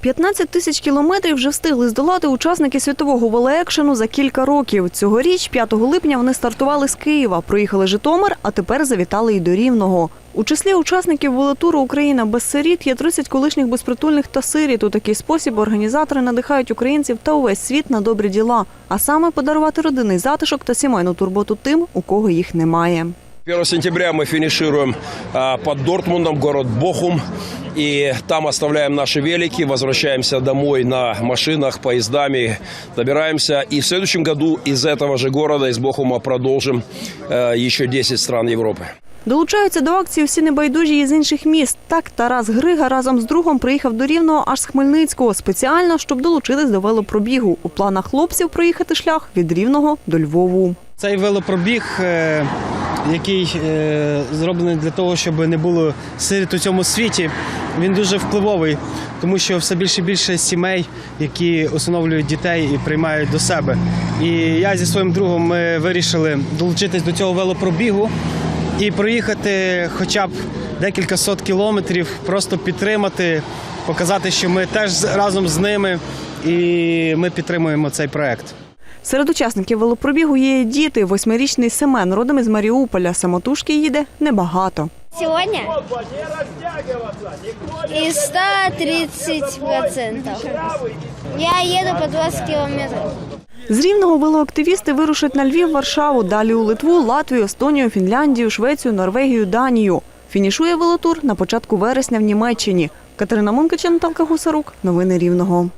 15 тисяч кілометрів вже встигли здолати учасники світового велоекшену за кілька років. Цьогоріч, 5 липня, вони стартували з Києва, проїхали Житомир, а тепер завітали і до Рівного. У числі учасників велотуру Україна без сиріт є 30 колишніх безпритульних та сиріт. У такий спосіб організатори надихають українців та увесь світ на добрі діла, а саме подарувати родинний затишок та сімейну турботу тим, у кого їх немає. 1 сентября мы финишируем а, под Дортмундом, город Бохум. И там оставляем наши велики, возвращаемся домой на машинах, поездами, добираемся. И в следующем году из этого же города, из Бохума, продолжим э, еще 10 стран Европы. Долучаються до акції всі небайдужі із інших міст. Так Тарас Грига разом з другом приїхав до Рівного аж з Хмельницького спеціально, щоб долучитись до велопробігу. У планах хлопців проїхати шлях від Рівного до Львову. Цей велопробіг, е, який е, зроблений для того, щоб не було сиріт у цьому світі, він дуже впливовий, тому що все більше і більше сімей, які усиновлюють дітей і приймають до себе. І я зі своїм другом ми вирішили долучитись до цього велопробігу і проїхати хоча б декілька сот кілометрів, просто підтримати, показати, що ми теж разом з ними і ми підтримуємо цей проект. Серед учасників велопробігу є і діти. Восьмирічний Семен, родом із Маріуполя. Самотужки їде небагато. Сегодня из 130 процентов. Я еду по 20 километров. З рівного велоактивісти вирушать на Львів, Варшаву, далі у Литву, Латвію, Естонію, Фінляндію, Швецію, Норвегію, Данію. Фінішує велотур на початку вересня в Німеччині. Катерина Мункача, Наталка Гусарук. Новини Рівного.